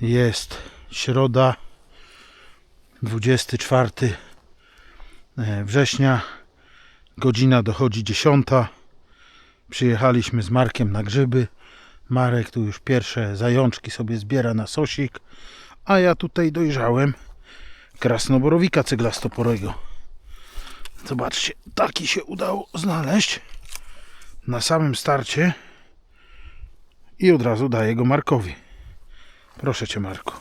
Jest środa, 24 e, września. Godzina dochodzi 10. Przyjechaliśmy z Markiem na grzyby. Marek tu już pierwsze zajączki sobie zbiera na sosik, a ja tutaj dojrzałem krasnoborowika ceglastoporego. Zobaczcie, taki się udało znaleźć na samym starcie i od razu daję go Markowi. Proszę cię, Marku.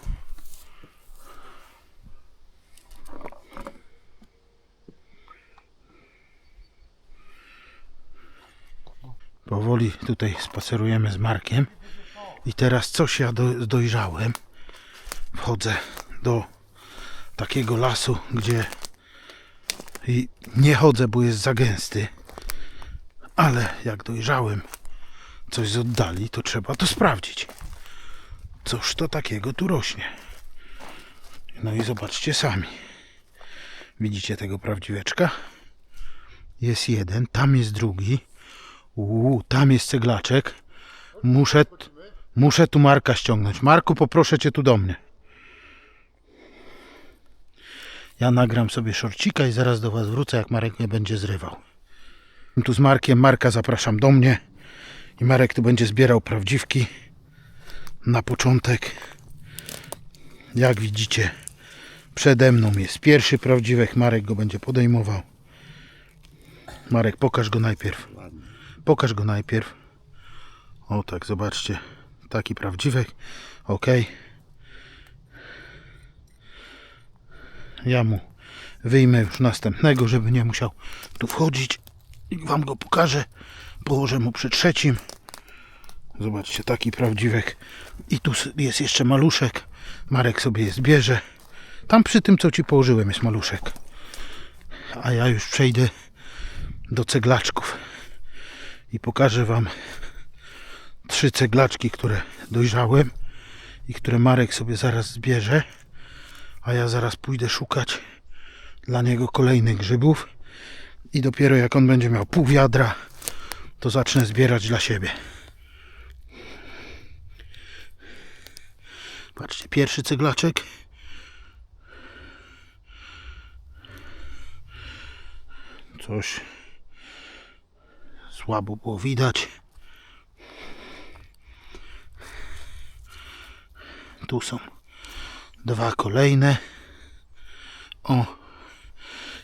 Powoli tutaj spacerujemy z Markiem. I teraz coś ja do, dojrzałem. Wchodzę do takiego lasu, gdzie i nie chodzę, bo jest za gęsty. Ale jak dojrzałem coś z oddali, to trzeba to sprawdzić. Cóż to takiego tu rośnie? No i zobaczcie sami. Widzicie tego prawdziweczka? Jest jeden, tam jest drugi. Uuu, tam jest ceglaczek. Muszę, muszę tu Marka ściągnąć. Marku, poproszę cię tu do mnie. Ja nagram sobie szorcika i zaraz do was wrócę, jak Marek mnie będzie zrywał. Tu z Markiem, Marka zapraszam do mnie. I Marek tu będzie zbierał prawdziwki na początek. Jak widzicie, przede mną jest pierwszy prawdziwek. Marek go będzie podejmował. Marek, pokaż go najpierw. Pokaż go najpierw. O tak, zobaczcie. Taki prawdziwek. Ok. Ja mu wyjmę już następnego, żeby nie musiał tu wchodzić. I wam go pokażę. Położę mu przy trzecim. Zobaczcie, taki prawdziwek. I tu jest jeszcze maluszek. Marek sobie je zbierze. Tam przy tym, co ci położyłem, jest maluszek. A ja już przejdę do ceglaczków i pokażę Wam trzy ceglaczki, które dojrzałem i które Marek sobie zaraz zbierze, a ja zaraz pójdę szukać dla niego kolejnych grzybów i dopiero jak on będzie miał pół wiadra, to zacznę zbierać dla siebie. Patrzcie, pierwszy ceglaczek. Coś słabo było widać. Tu są dwa kolejne. O.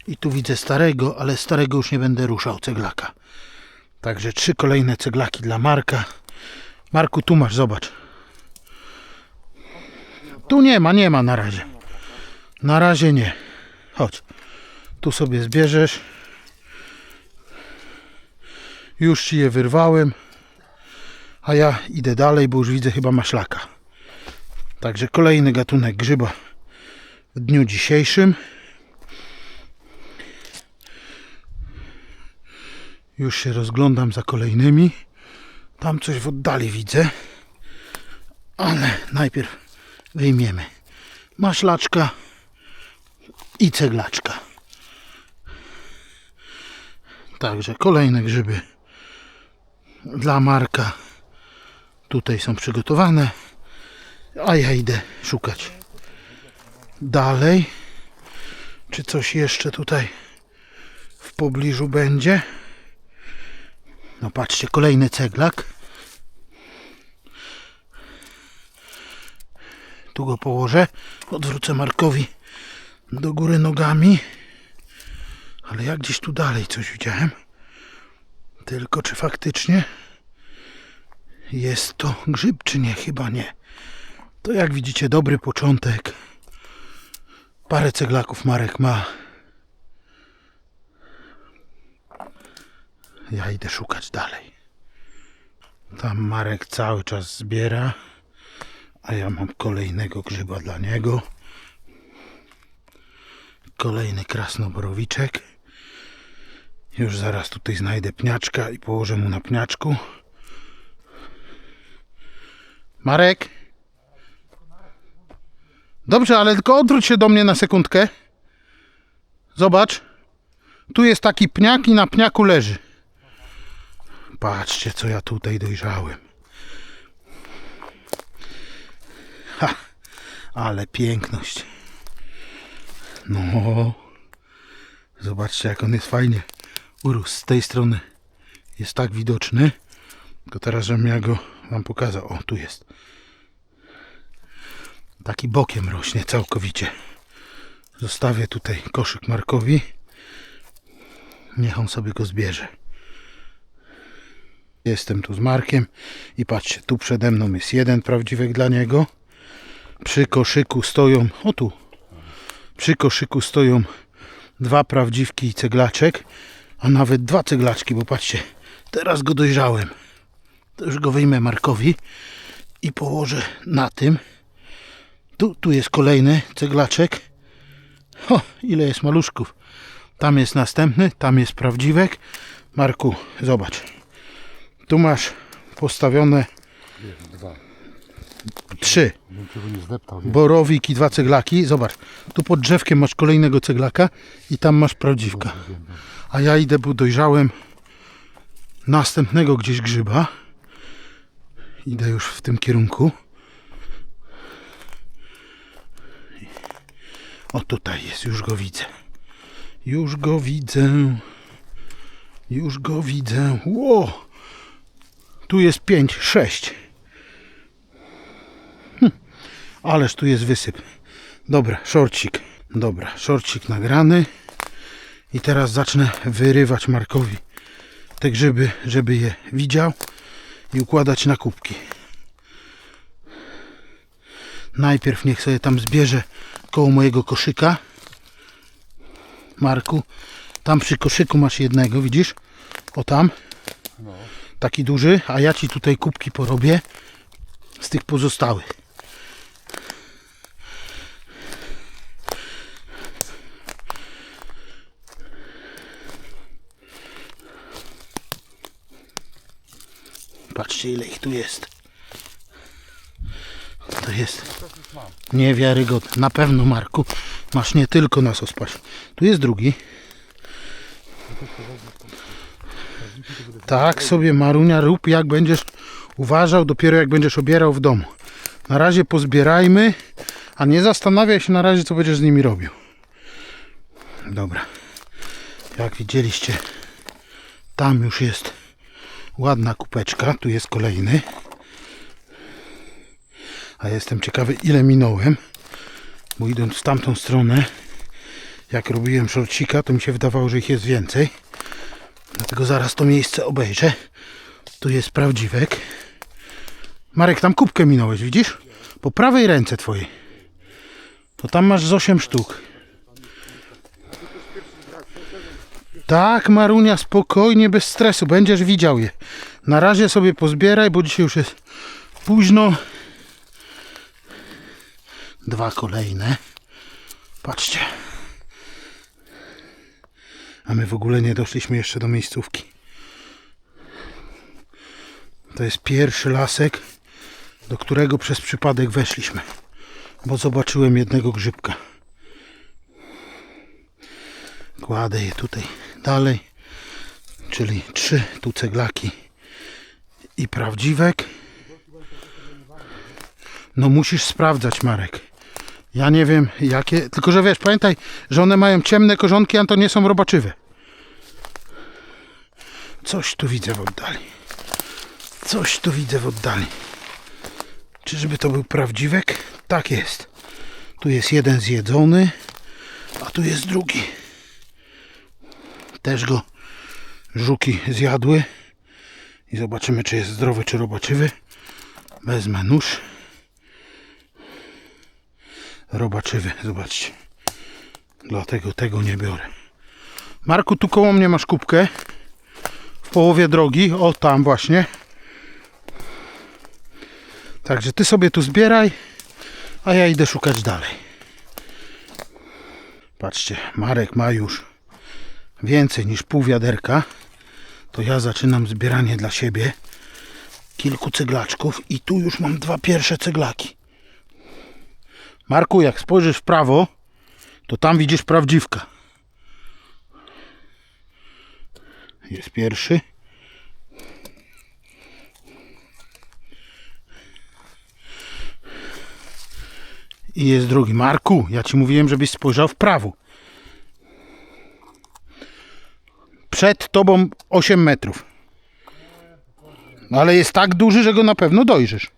I tu widzę starego, ale starego już nie będę ruszał ceglaka. Także trzy kolejne ceglaki dla Marka. Marku, tu masz, zobacz. Tu nie ma, nie ma na razie. Na razie nie. Chodź. Tu sobie zbierzesz. Już ci je wyrwałem. A ja idę dalej, bo już widzę chyba maślaka. Także kolejny gatunek grzyba w dniu dzisiejszym. Już się rozglądam za kolejnymi. Tam coś w oddali widzę. Ale najpierw wyjmiemy maślaczka i ceglaczka. Także kolejne grzyby dla Marka tutaj są przygotowane, a ja idę szukać dalej. Czy coś jeszcze tutaj w pobliżu będzie? No patrzcie, kolejny ceglak. Tu go położę. Odwrócę Markowi do góry nogami. Ale jak gdzieś tu dalej coś widziałem. Tylko czy faktycznie jest to grzyb, czy nie? Chyba nie. To jak widzicie, dobry początek. Parę ceglaków Marek ma. Ja idę szukać dalej. Tam Marek cały czas zbiera, a ja mam kolejnego grzyba dla niego. Kolejny krasnoborowiczek. Już zaraz tutaj znajdę pniaczka i położę mu na pniaczku. Marek? Dobrze, ale tylko odwróć się do mnie na sekundkę. Zobacz. Tu jest taki pniak i na pniaku leży. Patrzcie, co ja tutaj dojrzałem. Ale piękność. No. Zobaczcie, jak on jest fajnie urósł. Z tej strony jest tak widoczny. Tylko teraz, żebym ja go wam pokazał. O, tu jest. Taki bokiem rośnie całkowicie. Zostawię tutaj koszyk Markowi. Niech on sobie go zbierze. Jestem tu z Markiem i patrzcie, tu przede mną jest jeden prawdziwek dla niego. Przy koszyku stoją, o tu, przy koszyku stoją dwa prawdziwki i ceglaczek, a nawet dwa ceglaczki, bo patrzcie, teraz go dojrzałem. To już go wyjmę Markowi i położę na tym. Tu, tu jest kolejny ceglaczek. O, ile jest maluszków. Tam jest następny, tam jest prawdziwek. Marku, zobacz. Tu masz postawione. Trzy borowik i dwa ceglaki. Zobacz, tu pod drzewkiem masz kolejnego ceglaka i tam masz prawdziwka. A ja idę, bo dojrzałem następnego gdzieś grzyba. Idę już w tym kierunku. O tutaj jest, już go widzę. Już go widzę. Już go widzę. Ło! Tu jest pięć, sześć. Ależ tu jest wysyp. Dobra, szorcik. Dobra, szorcik nagrany. I teraz zacznę wyrywać Markowi te grzyby, żeby je widział i układać na kubki. Najpierw niech sobie tam zbierze koło mojego koszyka. Marku, tam przy koszyku masz jednego, widzisz? O tam. No. Taki duży, a ja ci tutaj kubki porobię z tych pozostałych. Patrzcie ile ich tu jest. To jest niewiarygodne. Na pewno Marku masz nie tylko na ospaść. Tu jest drugi. Tak sobie Marunia rób jak będziesz uważał dopiero jak będziesz obierał w domu. Na razie pozbierajmy, a nie zastanawiaj się na razie co będziesz z nimi robił. Dobra. Jak widzieliście tam już jest ładna kupeczka. Tu jest kolejny. A jestem ciekawy ile minąłem. Bo idąc w tamtą stronę jak robiłem szorcika to mi się wydawało, że ich jest więcej. Dlatego zaraz to miejsce obejrzę. Tu jest prawdziwek. Marek, tam kubkę minąłeś, widzisz? Po prawej ręce twojej. To tam masz z 8 sztuk. Tak, Marunia, spokojnie, bez stresu. Będziesz widział je. Na razie sobie pozbieraj, bo dzisiaj już jest późno. Dwa kolejne. Patrzcie. A my w ogóle nie doszliśmy jeszcze do miejscówki. To jest pierwszy lasek, do którego przez przypadek weszliśmy. Bo zobaczyłem jednego grzybka. Kładę je tutaj dalej. Czyli trzy tu ceglaki i prawdziwek. No musisz sprawdzać, Marek. Ja nie wiem jakie, tylko że wiesz, pamiętaj, że one mają ciemne korzonki, a to nie są robaczywe. Coś tu widzę w oddali. Coś tu widzę w oddali. Czyżby to był prawdziwek? Tak jest. Tu jest jeden zjedzony, a tu jest drugi. Też go żuki zjadły. I zobaczymy, czy jest zdrowy, czy robaczywy. Wezmę nóż. Robaczywy, zobaczcie. Dlatego tego nie biorę. Marku, tu koło mnie masz kubkę. W połowie drogi. O, tam właśnie. Także ty sobie tu zbieraj, a ja idę szukać dalej. Patrzcie, Marek ma już więcej niż pół wiaderka. To ja zaczynam zbieranie dla siebie kilku ceglaczków i tu już mam dwa pierwsze ceglaki. Marku, jak spojrzysz w prawo, to tam widzisz prawdziwka. Jest pierwszy. I jest drugi. Marku, ja ci mówiłem, żebyś spojrzał w prawo. Przed tobą 8 metrów. Ale jest tak duży, że go na pewno dojrzysz.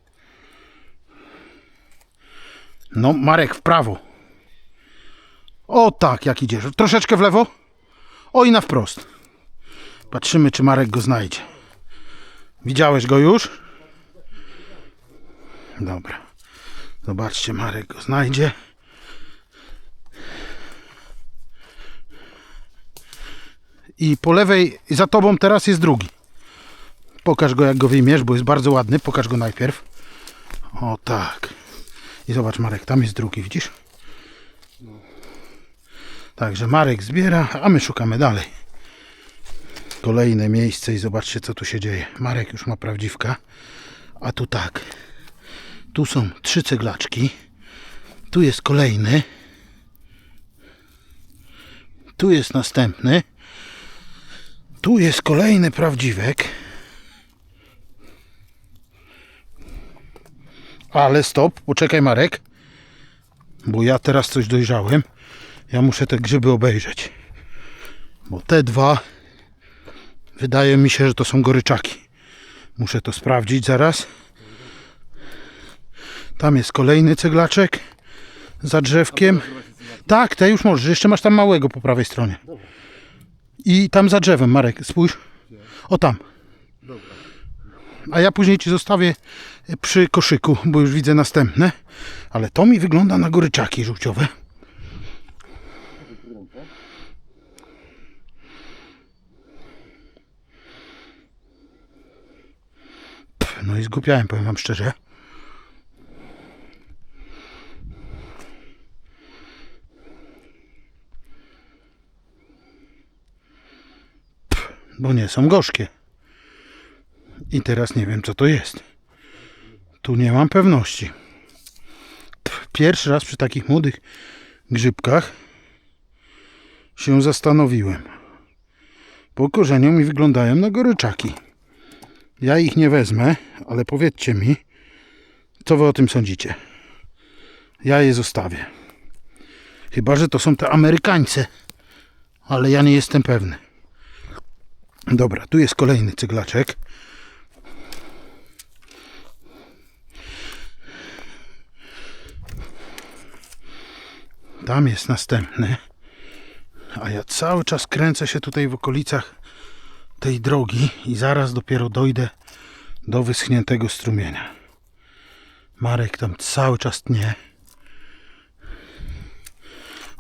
No, Marek, w prawo. O tak, jak idziesz. Troszeczkę w lewo. O i na wprost. Patrzymy, czy Marek go znajdzie. Widziałeś go już? Dobra. Zobaczcie, Marek go znajdzie. I po lewej, za tobą teraz jest drugi. Pokaż go, jak go wyjmiesz, bo jest bardzo ładny. Pokaż go najpierw. O tak. I zobacz, Marek, tam jest drugi, widzisz? Także Marek zbiera, a my szukamy dalej. Kolejne miejsce i zobaczcie, co tu się dzieje. Marek już ma prawdziwka. A tu tak. Tu są trzy ceglaczki. Tu jest kolejny. Tu jest następny. Tu jest kolejny prawdziwek. Ale stop, poczekaj Marek. Bo ja teraz coś dojrzałem. Ja muszę te grzyby obejrzeć. Bo te dwa wydaje mi się, że to są goryczaki. Muszę to sprawdzić zaraz. Tam jest kolejny ceglaczek za drzewkiem. Tak, te już możesz. Jeszcze masz tam małego po prawej stronie. I tam za drzewem, Marek, spójrz. O tam. A ja później ci zostawię przy koszyku, bo już widzę następne. Ale to mi wygląda na goryczaki żółciowe. No i zgłupiałem, powiem wam szczerze. Pff, Bo nie są gorzkie. I teraz nie wiem, co to jest. Tu nie mam pewności. Pierwszy raz przy takich młodych grzybkach się zastanowiłem. Po korzeniu mi wyglądają na goryczaki. Ja ich nie wezmę, ale powiedzcie mi, co wy o tym sądzicie. Ja je zostawię. Chyba, że to są te Amerykańce, ale ja nie jestem pewny. Dobra, tu jest kolejny cyglaczek. Tam jest następny. A ja cały czas kręcę się tutaj w okolicach tej drogi i zaraz dopiero dojdę do wyschniętego strumienia. Marek tam cały czas tnie.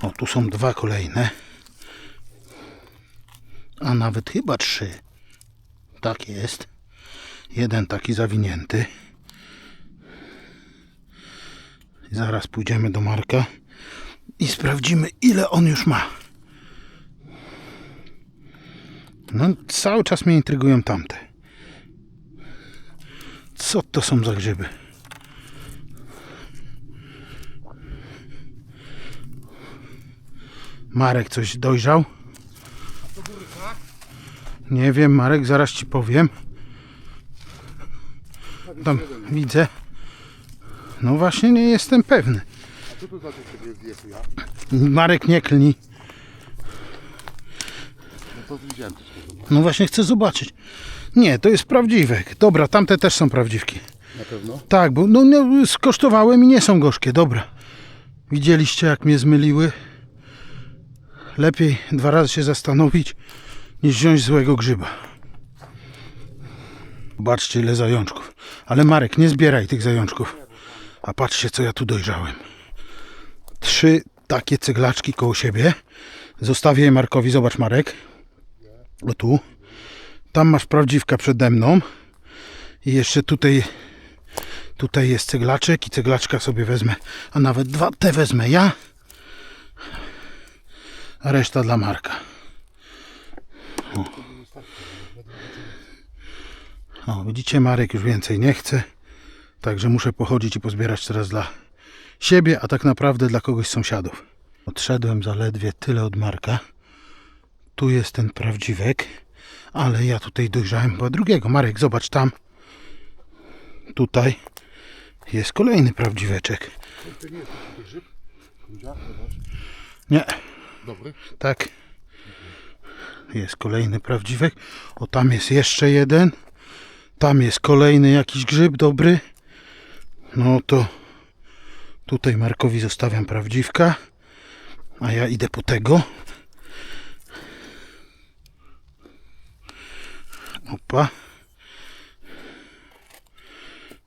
O, tu są dwa kolejne. A nawet chyba trzy. Tak jest. Jeden taki zawinięty. Zaraz pójdziemy do Marka i sprawdzimy, ile on już ma. No, cały czas mnie intrygują tamte. Co to są za grzyby? Marek coś dojrzał? Nie wiem, Marek, zaraz ci powiem. Tam widzę. No właśnie nie jestem pewny. A co za jest ja? Marek nie klni. No. No właśnie chcę zobaczyć. Nie, to jest prawdziwek. Dobra, tamte też są prawdziwki. Na pewno? Tak, bo no, no, skosztowałem i nie są gorzkie. Dobra. Widzieliście jak mnie zmyliły? Lepiej dwa razy się zastanowić, niż wziąć złego grzyba. Zobaczcie ile zajączków. Ale Marek, nie zbieraj tych zajączków. A patrzcie co ja tu dojrzałem. Trzy takie ceglaczki koło siebie. Zostawię je Markowi. Zobacz Marek. O tu. Tam masz prawdziwka przede mną. I jeszcze tutaj Tutaj jest ceglaczek i ceglaczka sobie wezmę. A nawet dwa te wezmę ja. A reszta dla Marka. O. widzicie, Marek już więcej nie chce. Także muszę pochodzić i pozbierać teraz dla siebie, a tak naprawdę dla kogoś z sąsiadów. Odszedłem zaledwie tyle od Marka. Tu jest ten prawdziwek, ale ja tutaj dojrzałem chyba drugiego. Marek, zobacz tam. Tutaj jest kolejny prawdziweczek. Nie, Dobry. tak. Jest kolejny prawdziwek. O, tam jest jeszcze jeden. Tam jest kolejny jakiś grzyb dobry. No to tutaj Markowi zostawiam prawdziwka. A ja idę po tego. Opa.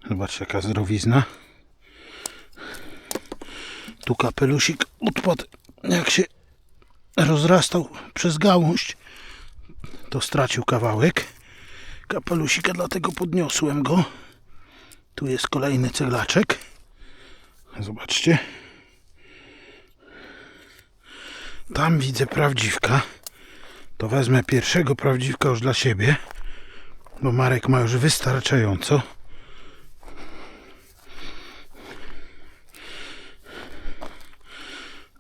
Zobacz jaka zdrowizna. Tu kapelusik odpadł jak się rozrastał przez gałąź, to stracił kawałek kapelusika, dlatego podniosłem go. Tu jest kolejny ceglaczek. Zobaczcie. Tam widzę prawdziwka. To wezmę pierwszego prawdziwka już dla siebie, bo Marek ma już wystarczająco.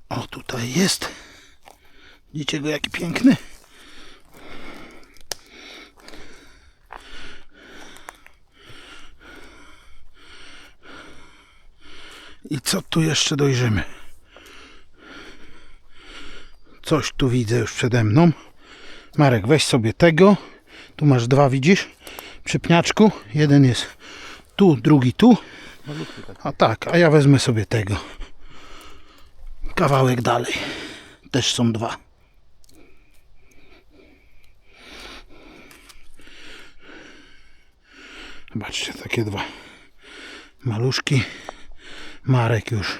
O, tutaj jest. Widzicie go jaki piękny? I co tu jeszcze dojrzymy? Coś tu widzę już przede mną. Marek, weź sobie tego. Tu masz dwa, widzisz? Przy pniaczku. Jeden jest tu, drugi tu. A tak, a ja wezmę sobie tego. Kawałek dalej. Też są dwa. Zobaczcie, takie dwa maluszki. Marek już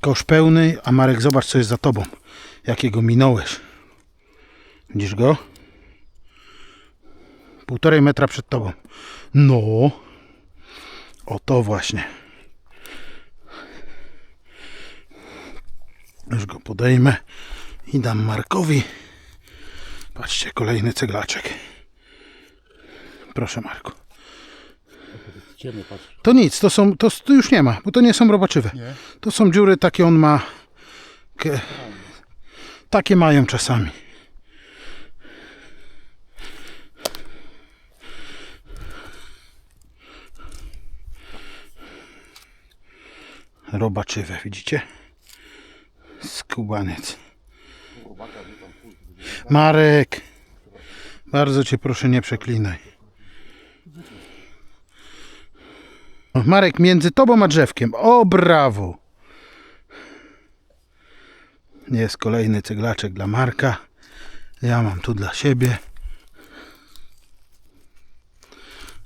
kosz pełny, a Marek zobacz co jest za tobą. Jakiego minąłeś. Widzisz go? Półtorej metra przed tobą. No. O to właśnie. Już go podejmę i dam Markowi. Patrzcie, kolejny ceglaczek. Proszę Marku. Ciemny, patrz. To nic, to są, to, to już nie ma, bo to nie są robaczywe. Nie? To są dziury, takie on ma. Takie mają czasami. Robaczywe, widzicie? Skubaniec. Marek, bardzo cię proszę nie przeklinaj. Marek, między tobą a drzewkiem. O, brawo! Jest kolejny ceglaczek dla Marka. Ja mam tu dla siebie.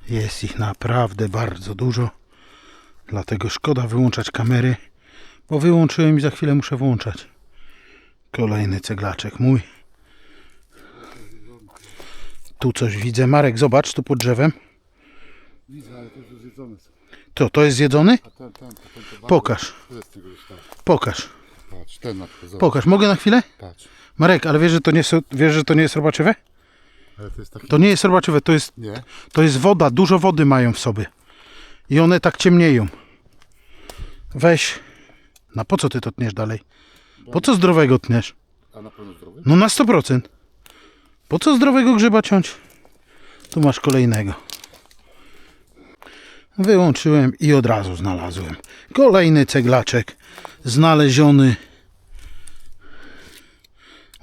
Jest ich naprawdę bardzo dużo. Dlatego szkoda wyłączać kamery, bo wyłączyłem i za chwilę muszę włączać. Kolejny ceglaczek mój. Tu coś widzę. Marek, zobacz tu pod drzewem. Widzę, ale to. To, to jest zjedzony? A ten, ten, to ten, to Pokaż, pokaż, Patrz, ten na przykład, zobacz. pokaż. Mogę na chwilę? Patrz. Marek, ale wiesz, że to nie, są- wiesz, że to nie jest robaczywe? Ale to jest taki... To nie jest robaczywe, to jest, Nie? to jest woda, dużo wody mają w sobie. I one tak ciemnieją. Weź. No po co ty to tniesz dalej? Po co zdrowego tniesz? A na pewno zdrowy? No na 100%. Po co zdrowego grzyba ciąć? Tu masz kolejnego. Wyłączyłem i od razu znalazłem. Kolejny ceglaczek znaleziony.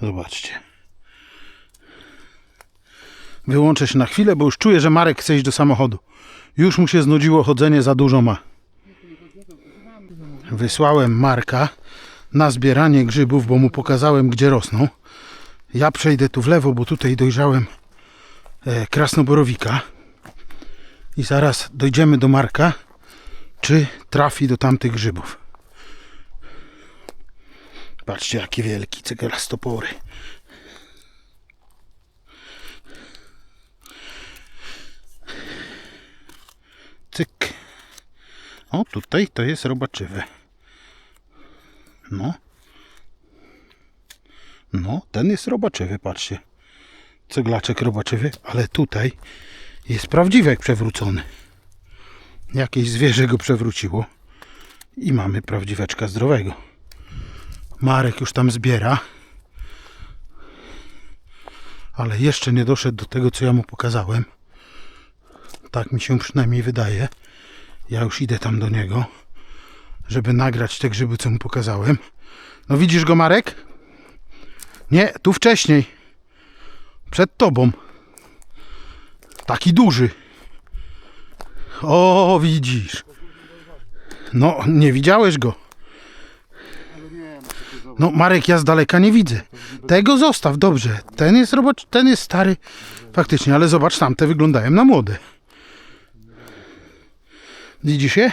Zobaczcie. Wyłączę się na chwilę, bo już czuję, że Marek chce iść do samochodu. Już mu się znudziło chodzenie, za dużo ma. Wysłałem Marka na zbieranie grzybów, bo mu pokazałem, gdzie rosną. Ja przejdę tu w lewo, bo tutaj dojrzałem e, krasnoborowika. I zaraz dojdziemy do Marka, czy trafi do tamtych grzybów. Patrzcie, jaki wielki cegelastopory. Cyk. O, tutaj to jest robaczywe. No. No, ten jest robaczywy, patrzcie. Ceglaczek robaczywy, ale tutaj jest prawdziwek przewrócony. Jakieś zwierzę go przewróciło. I mamy prawdziweczka zdrowego. Marek już tam zbiera. Ale jeszcze nie doszedł do tego, co ja mu pokazałem. Tak mi się przynajmniej wydaje. Ja już idę tam do niego. żeby nagrać te grzyby, co mu pokazałem. No widzisz go, Marek? Nie, tu wcześniej. Przed tobą. Taki duży. O, widzisz. No, nie widziałeś go. No, Marek, ja z daleka nie widzę. Tego zostaw, dobrze. Ten jest robocz, ten jest stary. Faktycznie, ale zobacz, tamte wyglądają na młode. Widzisz je?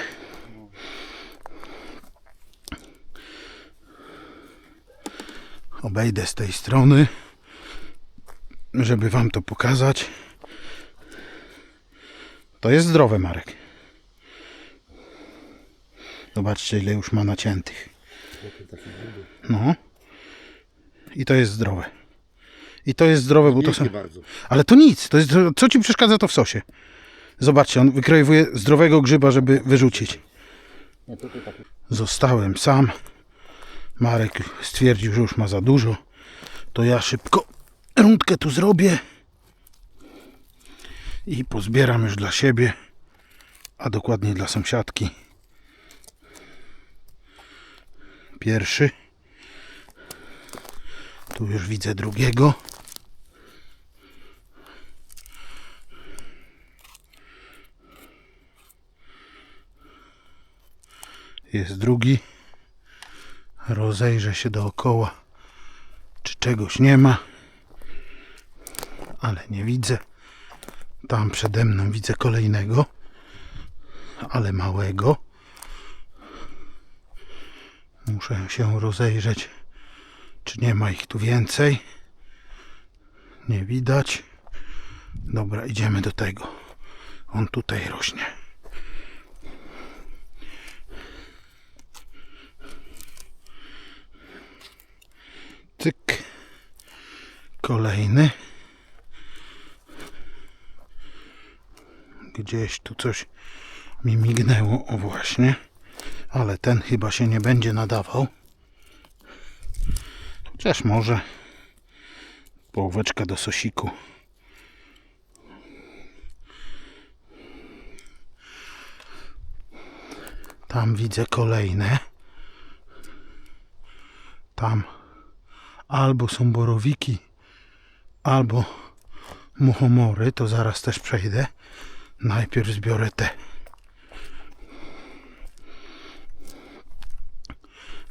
Obejdę z tej strony, żeby wam to pokazać. To jest zdrowe, Marek. Zobaczcie, ile już ma naciętych. No. I to jest zdrowe. I to jest zdrowe, bo to są. Ale to nic. To jest... Co ci przeszkadza to w sosie? Zobaczcie, on wykrojowuje zdrowego grzyba, żeby wyrzucić. Zostałem sam. Marek stwierdził, że już ma za dużo. To ja szybko rundkę tu zrobię. I pozbieram już dla siebie, a dokładnie dla sąsiadki. Pierwszy. Tu już widzę drugiego. Jest drugi. Rozejrzę się dookoła, czy czegoś nie ma. Ale nie widzę. Tam przede mną widzę kolejnego, ale małego. Muszę się rozejrzeć, czy nie ma ich tu więcej. Nie widać. Dobra, idziemy do tego. On tutaj rośnie. Cyk. Kolejny. Gdzieś tu coś mi mignęło. O właśnie. Ale ten chyba się nie będzie nadawał. Chociaż może połóweczka do sosiku. Tam widzę kolejne. Tam albo są borowiki, albo muchomory, to zaraz też przejdę. Najpierw zbiorę te.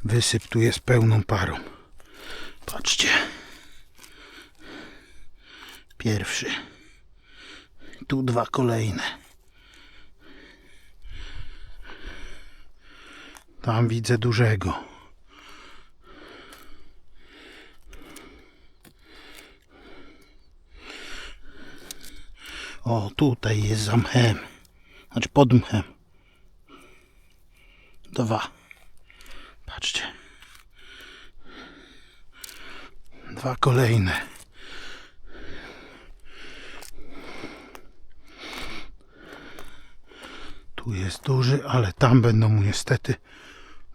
Wysyp tu jest pełną parą. Patrzcie. Pierwszy. Tu dwa kolejne. Tam widzę dużego. O, tutaj jest za mchem. Znaczy pod mchem. Dwa. Patrzcie. Dwa kolejne. Tu jest duży, ale tam będą mu niestety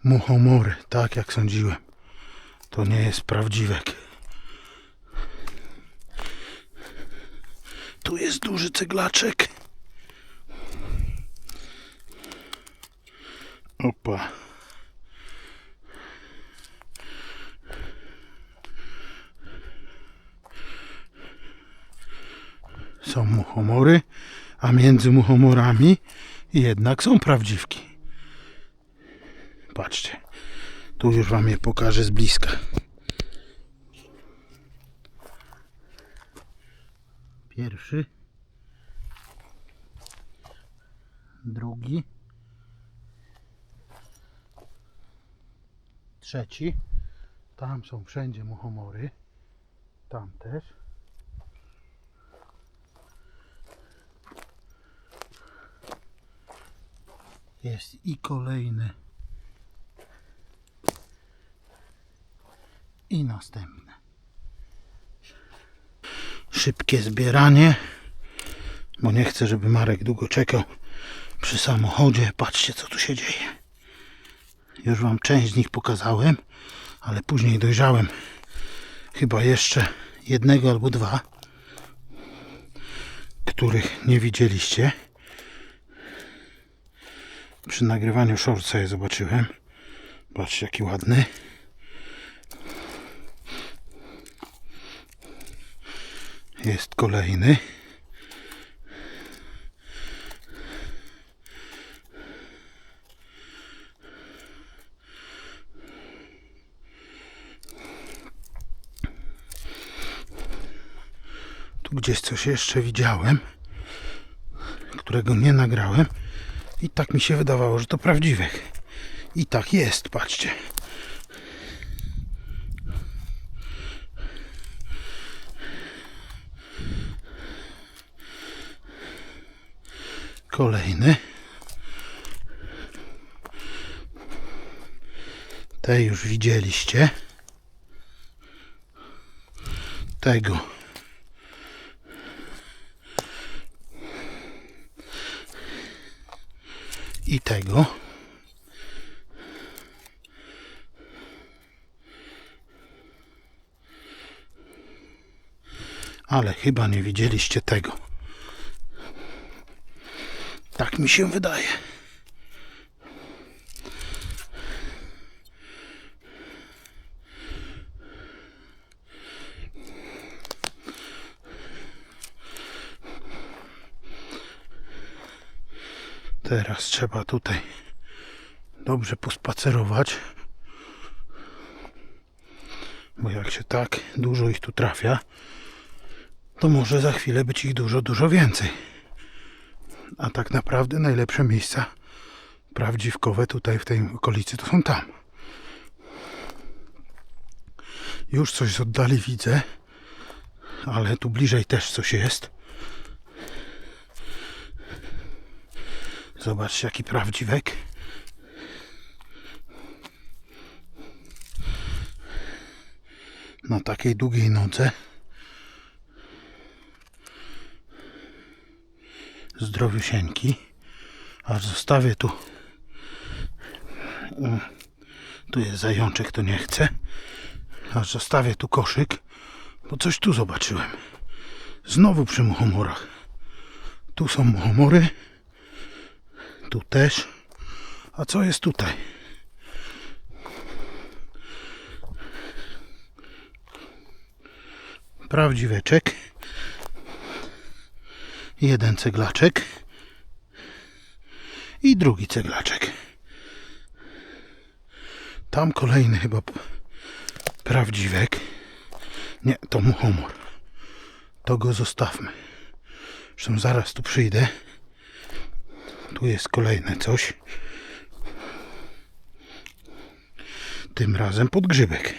muchomory, tak jak sądziłem. To nie jest prawdziwek. Tu jest duży ceglaczek. Opa. Są muchomory, a między muchomorami jednak są prawdziwki. Patrzcie. Tu już wam je pokażę z bliska. Pierwszy. Drugi. Trzeci. Tam są wszędzie muchomory. Tam też. Jest i kolejny. I następne. Szybkie zbieranie, bo nie chcę, żeby Marek długo czekał przy samochodzie. Patrzcie, co tu się dzieje. Już Wam część z nich pokazałem, ale później dojrzałem chyba jeszcze jednego albo dwa, których nie widzieliście. Przy nagrywaniu shortsa je zobaczyłem. Patrzcie, jaki ładny. Jest kolejny. Tu gdzieś coś jeszcze widziałem, którego nie nagrałem. I tak mi się wydawało, że to prawdziwek. I tak jest, patrzcie. Kolejny. Te już widzieliście. Tego. I tego. Ale chyba nie widzieliście tego. Tak mi się wydaje. Teraz trzeba tutaj dobrze pospacerować. Bo jak się tak dużo ich tu trafia, to może za chwilę być ich dużo, dużo więcej. A tak naprawdę najlepsze miejsca prawdziwkowe tutaj w tej okolicy to są tam. Już coś z oddali widzę, ale tu bliżej też coś jest. Zobaczcie jaki prawdziwek. Na takiej długiej nodze. Zdrowiusieńki. Aż zostawię tu. Mm, Tu jest zajączek, to nie chcę. Aż zostawię tu koszyk, bo coś tu zobaczyłem. Znowu przy muchomorach. Tu są muchomory. Tu też. A co jest tutaj? Prawdziweczek. Jeden ceglaczek. I drugi ceglaczek. Tam kolejny chyba prawdziwek. Nie, to muchomor. To go zostawmy. Zresztą zaraz tu przyjdę. Tu jest kolejne coś. Tym razem podgrzybek.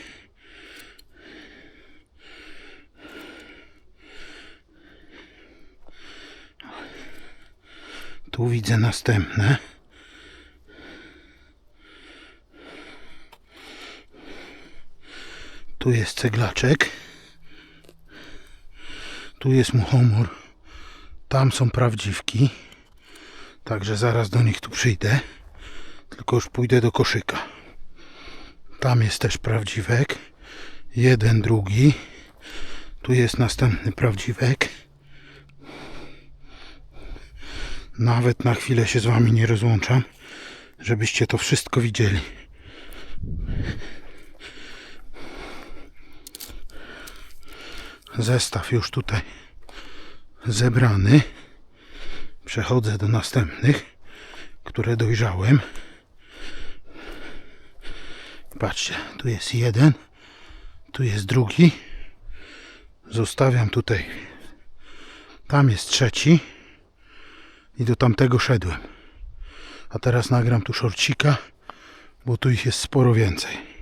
Tu widzę następne. Tu jest ceglaczek. Tu jest muchomor. Tam są prawdziwki. Także zaraz do nich tu przyjdę. Tylko już pójdę do koszyka. Tam jest też prawdziwek. Jeden, drugi. Tu jest następny prawdziwek. Nawet na chwilę się z wami nie rozłączam, żebyście to wszystko widzieli. Zestaw już tutaj zebrany. Przechodzę do następnych, które dojrzałem. Patrzcie, tu jest jeden, tu jest drugi. Zostawiam tutaj. Tam jest trzeci. I do tamtego szedłem. A teraz nagram tu szorcika, bo tu ich jest sporo więcej.